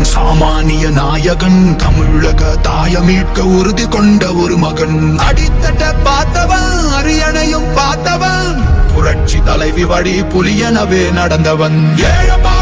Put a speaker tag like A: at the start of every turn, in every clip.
A: சாமானிய நாயகன் தமிழக தாய மீட்க உறுதி கொண்ட ஒரு மகன். அடித்தட்ட பார்த்தவன் அரியணையும் பார்த்தவன். புரட்சி தலைவி வழி புலியனவே நடந்தவன். ஏழப்பா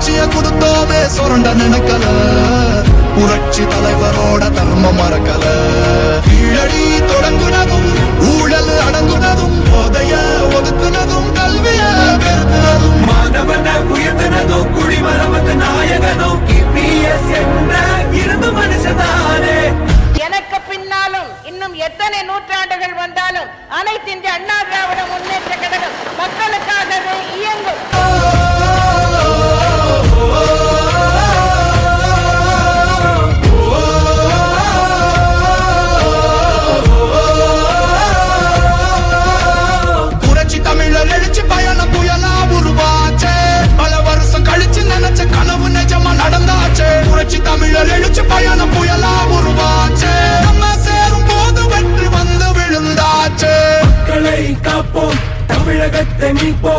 A: வளர்ச்சிய கொடுத்தோமே சுரண்ட நினைக்கல. புரட்சி தலைவரோட தர்மம் மறக்கல. கீழடி தொடங்குனதும் ஊழல் அடங்குனதும் போதைய ஒதுக்குனதும் கல்விய பெருக்குனதும்.
B: மாணவன உயர்ந்தனதோ குடிமரமத்து நாயகனோ இபிஎஸ் என்ற இருந்து மனுஷதானே.
C: எனக்கு பின்னாலும் இன்னும் எத்தனை நூற்றாண்டுகள் வந்தாலும் அனைத்து இந்திய அண்ணா திராவிட முன்னேற்ற கழகம் மக்களுக்காகவே இயங்கும்.